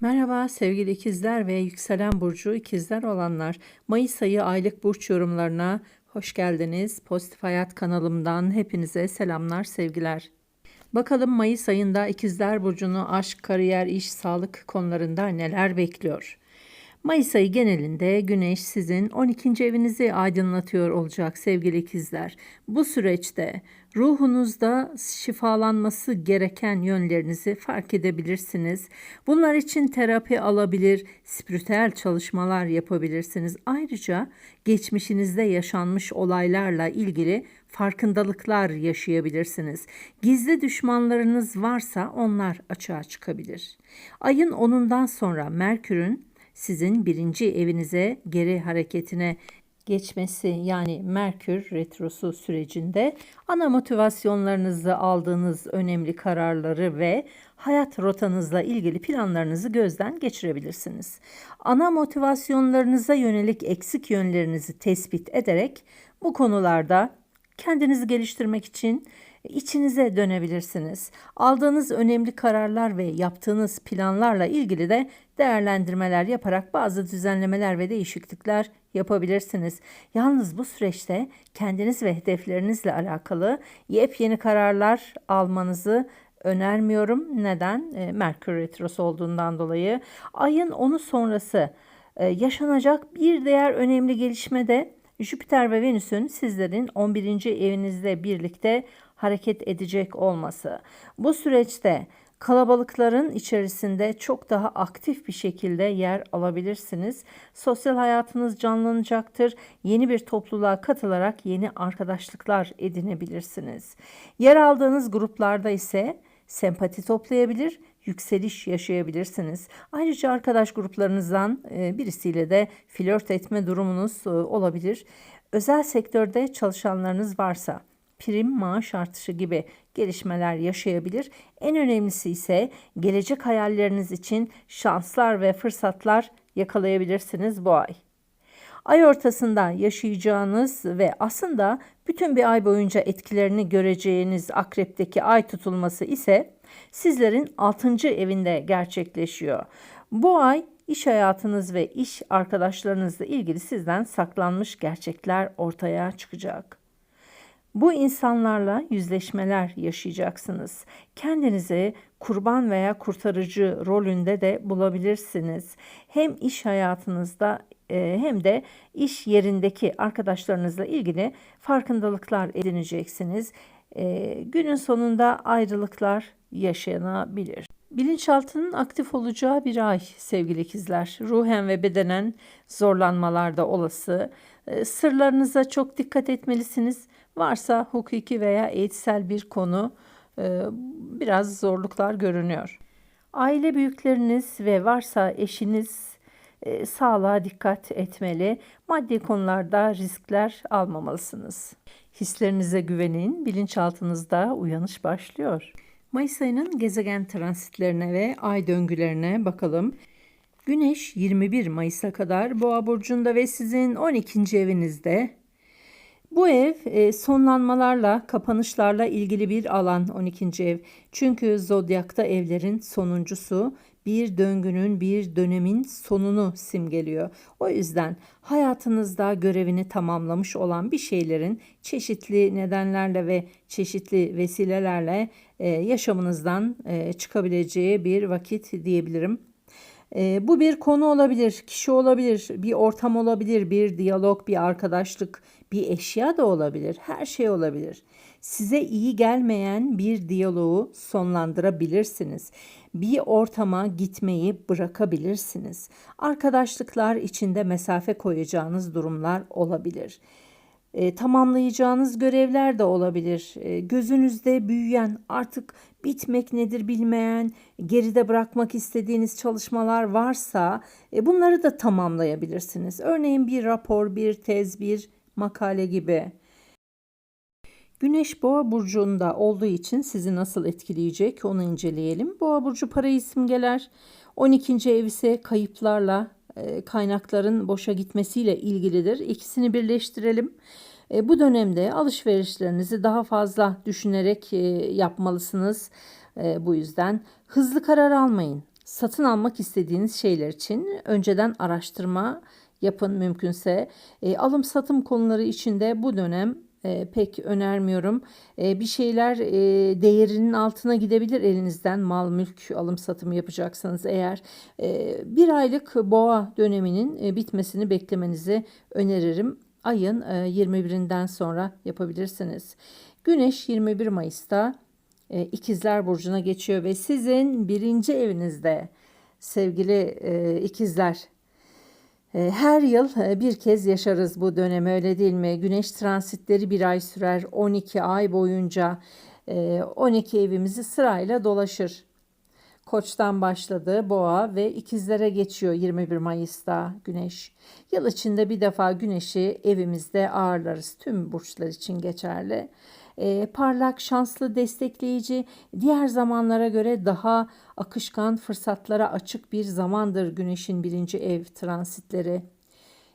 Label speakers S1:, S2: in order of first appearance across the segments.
S1: Merhaba sevgili ikizler ve yükselen burcu ikizler olanlar. Mayıs ayı aylık burç yorumlarına hoş geldiniz. Pozitif Hayat kanalımdan hepinize selamlar, sevgiler. Bakalım Mayıs ayında ikizler burcunu aşk, kariyer, iş, sağlık konularında neler bekliyor? Mayıs ayı genelinde Güneş sizin 12. evinizi aydınlatıyor olacak sevgili ikizler. Bu süreçte ruhunuzda şifalanması gereken yönlerinizi fark edebilirsiniz. Bunlar için terapi alabilir, spiritüel çalışmalar yapabilirsiniz. Ayrıca geçmişinizde yaşanmış olaylarla ilgili farkındalıklar yaşayabilirsiniz. Gizli düşmanlarınız varsa onlar açığa çıkabilir. Ayın 10'undan sonra Merkür'ün sizin birinci evinize geri hareketine geçmesi yani Merkür retrosu sürecinde ana motivasyonlarınızı aldığınız önemli kararları ve hayat rotanızla ilgili planlarınızı gözden geçirebilirsiniz. Ana motivasyonlarınıza yönelik eksik yönlerinizi tespit ederek bu konularda kendinizi geliştirmek için içinize dönebilirsiniz. Aldığınız önemli kararlar ve yaptığınız planlarla ilgili de değerlendirmeler yaparak bazı düzenlemeler ve değişiklikler yapabilirsiniz. Yalnız bu süreçte kendiniz ve hedeflerinizle alakalı yepyeni kararlar almanızı önermiyorum. Neden? E, Merkür Retrosu olduğundan dolayı. Ayın 10'u sonrası e, yaşanacak bir diğer önemli gelişme de Jüpiter ve Venüs'ün sizlerin 11. evinizde birlikte hareket edecek olması. Bu süreçte kalabalıkların içerisinde çok daha aktif bir şekilde yer alabilirsiniz. Sosyal hayatınız canlanacaktır. Yeni bir topluluğa katılarak yeni arkadaşlıklar edinebilirsiniz. Yer aldığınız gruplarda ise sempati toplayabilir, yükseliş yaşayabilirsiniz. Ayrıca arkadaş gruplarınızdan e, birisiyle de flört etme durumunuz e, olabilir. Özel sektörde çalışanlarınız varsa prim, maaş artışı gibi gelişmeler yaşayabilir. En önemlisi ise gelecek hayalleriniz için şanslar ve fırsatlar yakalayabilirsiniz bu ay. Ay ortasında yaşayacağınız ve aslında bütün bir ay boyunca etkilerini göreceğiniz akrepteki ay tutulması ise sizlerin 6. evinde gerçekleşiyor. Bu ay iş hayatınız ve iş arkadaşlarınızla ilgili sizden saklanmış gerçekler ortaya çıkacak. Bu insanlarla yüzleşmeler yaşayacaksınız. Kendinizi kurban veya kurtarıcı rolünde de bulabilirsiniz. Hem iş hayatınızda e, hem de iş yerindeki arkadaşlarınızla ilgili farkındalıklar edineceksiniz. E, günün sonunda ayrılıklar yaşanabilir. Bilinçaltının aktif olacağı bir ay sevgili ikizler. Ruhen ve bedenen zorlanmalar da olası. E, sırlarınıza çok dikkat etmelisiniz. Varsa hukuki veya eğitsel bir konu e, biraz zorluklar görünüyor. Aile büyükleriniz ve varsa eşiniz e, sağlığa dikkat etmeli. Maddi konularda riskler almamalısınız. Hislerinize güvenin, bilinçaltınızda uyanış başlıyor. Mayıs ayının gezegen transitlerine ve ay döngülerine bakalım. Güneş 21 Mayıs'a kadar Boğa burcunda ve sizin 12. evinizde. Bu ev e, sonlanmalarla, kapanışlarla ilgili bir alan 12. ev. Çünkü zodyakta evlerin sonuncusu bir döngünün, bir dönemin sonunu simgeliyor. O yüzden hayatınızda görevini tamamlamış olan bir şeylerin çeşitli nedenlerle ve çeşitli vesilelerle yaşamınızdan e, çıkabileceği bir vakit diyebilirim. E, bu bir konu olabilir, kişi olabilir, bir ortam olabilir, bir diyalog, bir arkadaşlık, bir eşya da olabilir, her şey olabilir. Size iyi gelmeyen bir diyaloğu sonlandırabilirsiniz. Bir ortama gitmeyi bırakabilirsiniz. Arkadaşlıklar içinde mesafe koyacağınız durumlar olabilir e, tamamlayacağınız görevler de olabilir. E, gözünüzde büyüyen, artık bitmek nedir bilmeyen, geride bırakmak istediğiniz çalışmalar varsa e, bunları da tamamlayabilirsiniz. Örneğin bir rapor, bir tez, bir makale gibi. Güneş Boğa burcunda olduğu için sizi nasıl etkileyecek onu inceleyelim. Boğa burcu parayı simgeler. 12. ev ise kayıplarla, kaynakların boşa gitmesiyle ilgilidir. İkisini birleştirelim. E, bu dönemde alışverişlerinizi daha fazla düşünerek e, yapmalısınız. Bu yüzden hızlı karar almayın. satın almak istediğiniz şeyler için önceden araştırma yapın mümkünse. E, alım satım konuları içinde bu dönem e, pek önermiyorum. E, bir şeyler e, değerinin altına gidebilir elinizden mal mülk alım satımı yapacaksanız eğer e, bir aylık boğa döneminin e, bitmesini beklemenizi öneririm. Ayın e, 21'inden sonra yapabilirsiniz. Güneş 21 Mayıs'ta e, İkizler Burcu'na geçiyor ve sizin birinci evinizde sevgili e, ikizler her yıl e, bir kez yaşarız bu dönemi öyle değil mi? Güneş transitleri bir ay sürer. 12 ay boyunca 12 e, evimizi sırayla dolaşır. Koç'tan başladı boğa ve ikizlere geçiyor 21 Mayıs'ta güneş. Yıl içinde bir defa güneşi evimizde ağırlarız. Tüm burçlar için geçerli e, parlak, şanslı, destekleyici, diğer zamanlara göre daha akışkan fırsatlara açık bir zamandır Güneş'in birinci ev transitleri.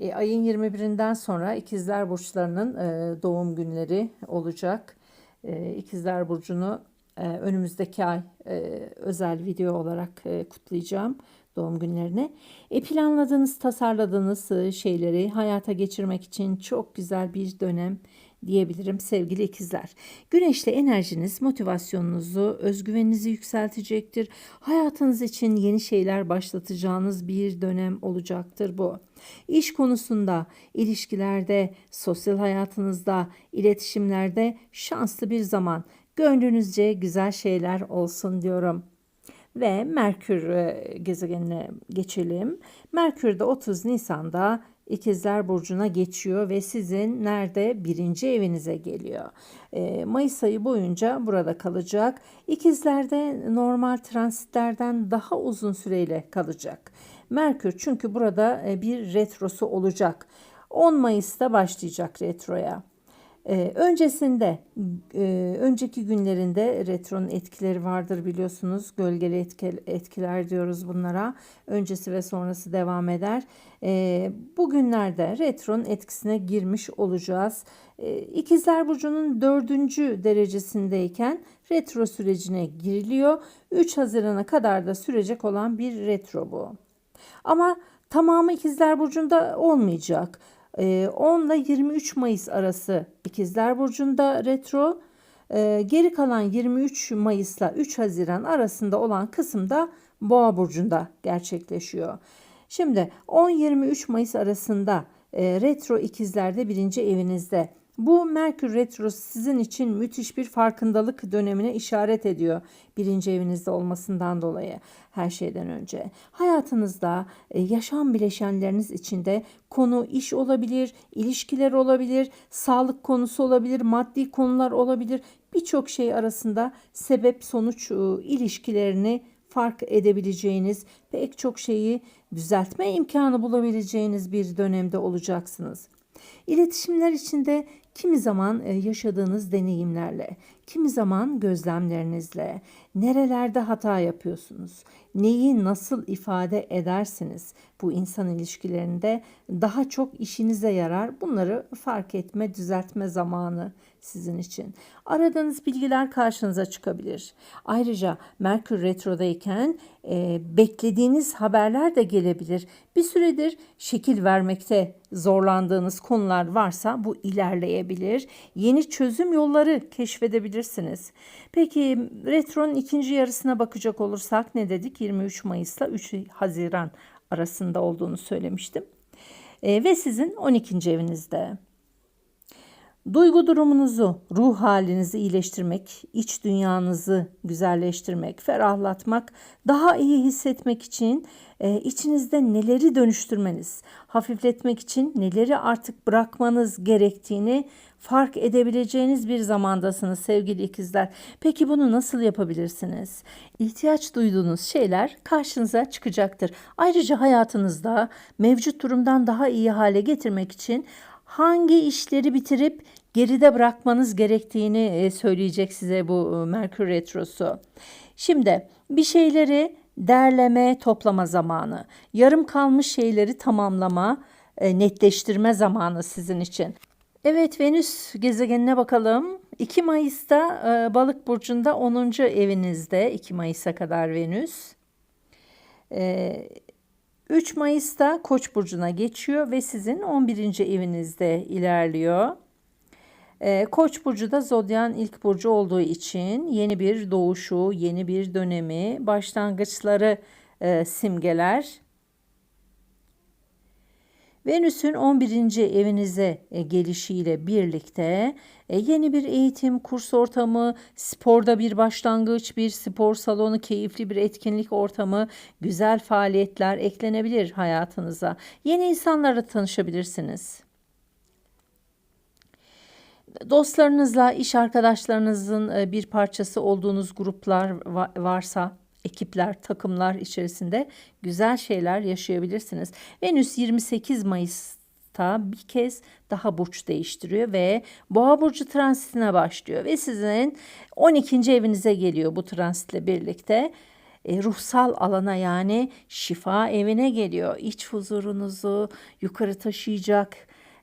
S1: E, ayın 21'inden sonra İkizler Burçlarının e, doğum günleri olacak. E, İkizler Burcu'nu e, önümüzdeki ay e, özel video olarak e, kutlayacağım doğum günlerine. E, planladığınız, tasarladığınız e, şeyleri hayata geçirmek için çok güzel bir dönem diyebilirim sevgili ikizler. Güneşli enerjiniz motivasyonunuzu, özgüveninizi yükseltecektir. Hayatınız için yeni şeyler başlatacağınız bir dönem olacaktır bu. İş konusunda, ilişkilerde, sosyal hayatınızda, iletişimlerde şanslı bir zaman. Gönlünüzce güzel şeyler olsun diyorum ve Merkür e, gezegenine geçelim. Merkür de 30 Nisan'da İkizler Burcu'na geçiyor ve sizin nerede? Birinci evinize geliyor. E, Mayıs ayı boyunca burada kalacak. İkizlerde normal transitlerden daha uzun süreyle kalacak. Merkür çünkü burada e, bir retrosu olacak. 10 Mayıs'ta başlayacak retroya. Ee, öncesinde, e, önceki günlerinde retronun etkileri vardır biliyorsunuz. Gölgeli etki, etkiler diyoruz bunlara. Öncesi ve sonrası devam eder. E, bugünlerde retronun etkisine girmiş olacağız. E, İkizler Burcu'nun dördüncü derecesindeyken retro sürecine giriliyor. 3 Haziran'a kadar da sürecek olan bir retro bu. Ama tamamı İkizler Burcu'nda olmayacak. 10 ile 23 Mayıs arası İkizler Burcu'nda retro. Ee, geri kalan 23 Mayıs ile 3 Haziran arasında olan kısımda Boğa Burcu'nda gerçekleşiyor. Şimdi 10-23 Mayıs arasında e, retro ikizlerde birinci evinizde bu Merkür Retrosu sizin için müthiş bir farkındalık dönemine işaret ediyor. Birinci evinizde olmasından dolayı her şeyden önce. Hayatınızda e, yaşam bileşenleriniz içinde konu iş olabilir, ilişkiler olabilir, sağlık konusu olabilir, maddi konular olabilir. Birçok şey arasında sebep sonuç e, ilişkilerini fark edebileceğiniz, pek çok şeyi düzeltme imkanı bulabileceğiniz bir dönemde olacaksınız. İletişimler içinde kimi zaman e, yaşadığınız deneyimlerle, kimi zaman gözlemlerinizle, nerelerde hata yapıyorsunuz, neyi nasıl ifade edersiniz bu insan ilişkilerinde daha çok işinize yarar. Bunları fark etme, düzeltme zamanı sizin için. Aradığınız bilgiler karşınıza çıkabilir. Ayrıca Merkür Retro'dayken e, beklediğiniz haberler de gelebilir. Bir süredir şekil vermekte zorlandığınız konular varsa bu ilerleyebilir. Yeni çözüm yolları keşfedebilirsiniz. Peki retronun ikinci yarısına bakacak olursak ne dedik? 23 Mayıs'la 3 Haziran arasında olduğunu söylemiştim. E, ve sizin 12. evinizde. Duygu durumunuzu, ruh halinizi iyileştirmek, iç dünyanızı güzelleştirmek, ferahlatmak, daha iyi hissetmek için e, içinizde neleri dönüştürmeniz, hafifletmek için neleri artık bırakmanız gerektiğini fark edebileceğiniz bir zamandasınız sevgili ikizler. Peki bunu nasıl yapabilirsiniz? İhtiyaç duyduğunuz şeyler karşınıza çıkacaktır. Ayrıca hayatınızda mevcut durumdan daha iyi hale getirmek için hangi işleri bitirip geride bırakmanız gerektiğini e, söyleyecek size bu e, Merkür Retrosu. Şimdi bir şeyleri derleme, toplama zamanı, yarım kalmış şeyleri tamamlama, e, netleştirme zamanı sizin için. Evet Venüs gezegenine bakalım. 2 Mayıs'ta Balık burcunda 10. evinizde 2 Mayıs'a kadar Venüs. E, 3 Mayıs'ta Koç burcuna geçiyor ve sizin 11. evinizde ilerliyor. E, Koç burcu da zodyan ilk burcu olduğu için yeni bir doğuşu, yeni bir dönemi, başlangıçları e, simgeler. Venüs'ün 11. evinize e, gelişiyle birlikte e, yeni bir eğitim, kurs ortamı, sporda bir başlangıç, bir spor salonu, keyifli bir etkinlik ortamı, güzel faaliyetler eklenebilir hayatınıza. Yeni insanlarla tanışabilirsiniz. Dostlarınızla, iş arkadaşlarınızın e, bir parçası olduğunuz gruplar varsa ekipler, takımlar içerisinde güzel şeyler yaşayabilirsiniz. Venüs 28 Mayıs'ta bir kez daha burç değiştiriyor ve Boğa burcu transitine başlıyor ve sizin 12. evinize geliyor bu transitle birlikte. E, ruhsal alana yani şifa evine geliyor. İç huzurunuzu yukarı taşıyacak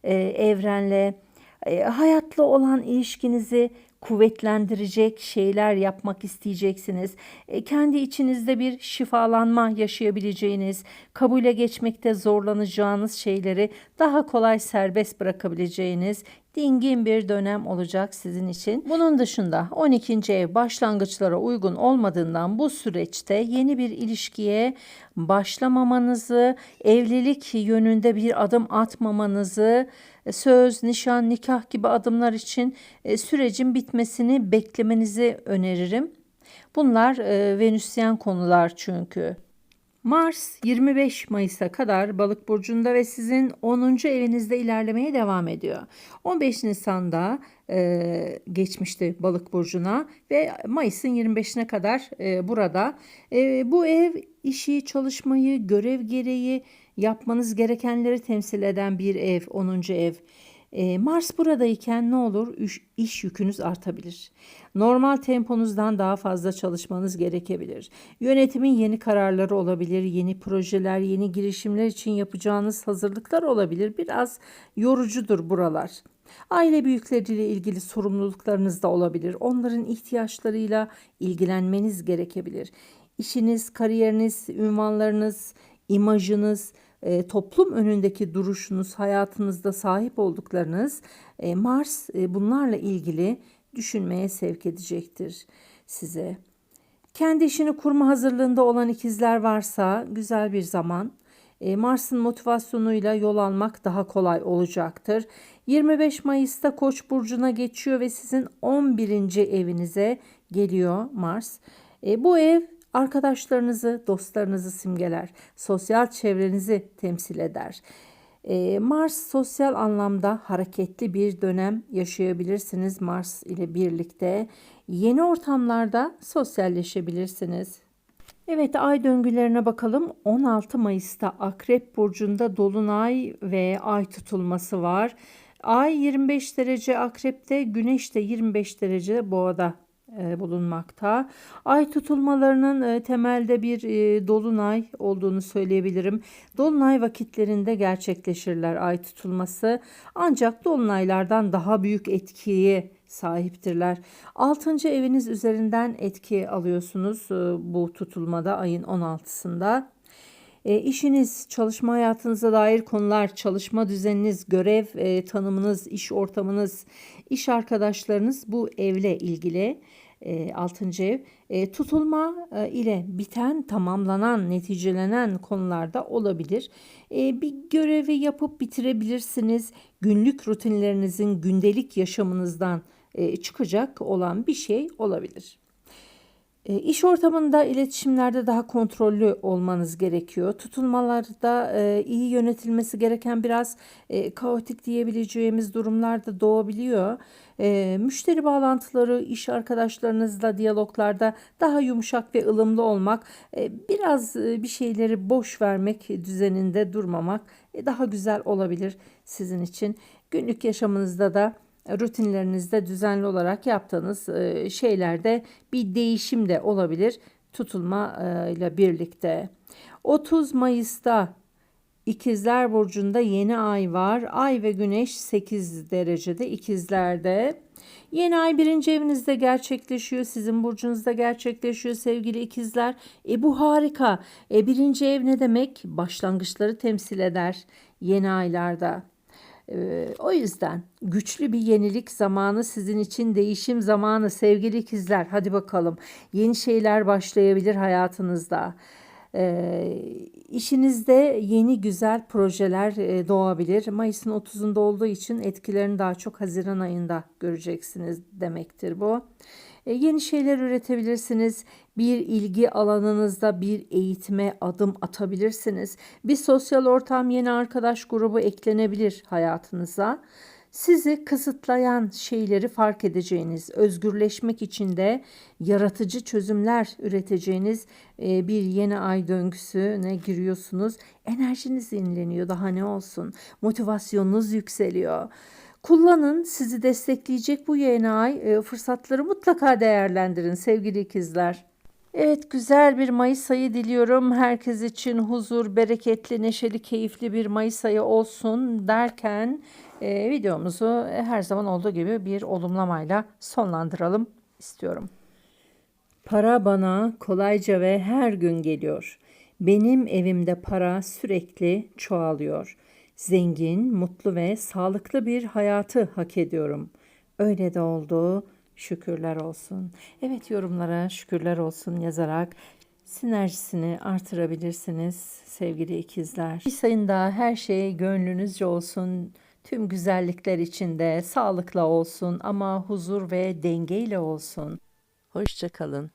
S1: e, evrenle e, hayatla olan ilişkinizi kuvvetlendirecek şeyler yapmak isteyeceksiniz. E, kendi içinizde bir şifalanma yaşayabileceğiniz, kabule geçmekte zorlanacağınız şeyleri daha kolay serbest bırakabileceğiniz dingin bir dönem olacak sizin için. Bunun dışında 12. ev başlangıçlara uygun olmadığından bu süreçte yeni bir ilişkiye başlamamanızı, evlilik yönünde bir adım atmamanızı, söz, nişan, nikah gibi adımlar için e, sürecin bitmesini beklemenizi öneririm. Bunlar e, Venüsyen konular çünkü. Mars 25 Mayıs'a kadar Balık burcunda ve sizin 10. evinizde ilerlemeye devam ediyor. 15 Nisan'da e, geçmişti Balık burcuna ve Mayıs'ın 25'ine kadar e, burada. E, bu ev işi, çalışmayı, görev gereği yapmanız gerekenleri temsil eden bir ev, 10. ev. E, Mars buradayken ne olur? İş, yükünüz artabilir. Normal temponuzdan daha fazla çalışmanız gerekebilir. Yönetimin yeni kararları olabilir, yeni projeler, yeni girişimler için yapacağınız hazırlıklar olabilir. Biraz yorucudur buralar. Aile büyükleriyle ilgili sorumluluklarınız da olabilir. Onların ihtiyaçlarıyla ilgilenmeniz gerekebilir. İşiniz, kariyeriniz, ünvanlarınız, imajınız, e, toplum önündeki duruşunuz, hayatınızda sahip olduklarınız e, Mars e, bunlarla ilgili düşünmeye sevk edecektir size. Kendi işini kurma hazırlığında olan ikizler varsa güzel bir zaman. E, Mars'ın motivasyonuyla yol almak daha kolay olacaktır. 25 Mayıs'ta Koç burcuna geçiyor ve sizin 11. evinize geliyor Mars. E, bu ev Arkadaşlarınızı, dostlarınızı simgeler. Sosyal çevrenizi temsil eder. Ee, Mars sosyal anlamda hareketli bir dönem yaşayabilirsiniz Mars ile birlikte. Yeni ortamlarda sosyalleşebilirsiniz. Evet ay döngülerine bakalım. 16 Mayıs'ta Akrep burcunda dolunay ve ay tutulması var. Ay 25 derece Akrep'te, Güneş de 25 derece Boğa'da e, bulunmakta. Ay tutulmalarının e, temelde bir e, dolunay olduğunu söyleyebilirim. Dolunay vakitlerinde gerçekleşirler ay tutulması. Ancak dolunaylardan daha büyük etkiye sahiptirler. Altıncı eviniz üzerinden etki alıyorsunuz bu tutulmada ayın 16'sında. E, işiniz, çalışma hayatınıza dair konular, çalışma düzeniniz, görev e, tanımınız, iş ortamınız, iş arkadaşlarınız bu evle ilgili e, 6. ev e, tutulma e, ile biten tamamlanan neticelenen konularda olabilir. E, bir görevi yapıp bitirebilirsiniz. Günlük rutinlerinizin gündelik yaşamınızdan e, çıkacak olan bir şey olabilir. E, iş ortamında iletişimlerde daha kontrollü olmanız gerekiyor. Tutulmalarda e, iyi yönetilmesi gereken biraz e, kaotik diyebileceğimiz durumlar da doğabiliyor. E, müşteri bağlantıları, iş arkadaşlarınızla diyaloglarda daha yumuşak ve ılımlı olmak, e, biraz bir şeyleri boş vermek düzeninde durmamak daha güzel olabilir sizin için. Günlük yaşamınızda da rutinlerinizde düzenli olarak yaptığınız e, şeylerde bir değişim de olabilir tutulma e, ile birlikte. 30 Mayıs'ta İkizler Burcu'nda yeni ay var. Ay ve güneş 8 derecede ikizlerde. Yeni ay birinci evinizde gerçekleşiyor. Sizin burcunuzda gerçekleşiyor sevgili ikizler. E bu harika. E birinci ev ne demek? Başlangıçları temsil eder yeni aylarda. Ee, o yüzden güçlü bir yenilik zamanı sizin için değişim zamanı sevgili ikizler. Hadi bakalım yeni şeyler başlayabilir hayatınızda. Ee, işinizde yeni güzel projeler e, doğabilir. Mayıs'ın 30'unda olduğu için etkilerini daha çok Haziran ayında göreceksiniz demektir bu. E, yeni şeyler üretebilirsiniz. Bir ilgi alanınızda bir eğitime adım atabilirsiniz. Bir sosyal ortam, yeni arkadaş grubu eklenebilir hayatınıza. Sizi kısıtlayan şeyleri fark edeceğiniz, özgürleşmek için de yaratıcı çözümler üreteceğiniz e, bir yeni ay döngüsüne giriyorsunuz. Enerjiniz yenileniyor. Daha ne olsun? Motivasyonunuz yükseliyor. Kullanın sizi destekleyecek bu yeni ay e, fırsatları mutlaka değerlendirin sevgili ikizler. Evet güzel bir Mayıs ayı diliyorum. Herkes için huzur, bereketli, neşeli, keyifli bir Mayıs ayı olsun derken e, videomuzu her zaman olduğu gibi bir olumlamayla sonlandıralım istiyorum. Para bana kolayca ve her gün geliyor. Benim evimde para sürekli çoğalıyor. Zengin, mutlu ve sağlıklı bir hayatı hak ediyorum. Öyle de oldu. Şükürler olsun. Evet yorumlara şükürler olsun yazarak sinerjisini artırabilirsiniz sevgili ikizler. Bir sayında her şey gönlünüzce olsun. Tüm güzellikler içinde sağlıkla olsun ama huzur ve dengeyle olsun. Hoşçakalın.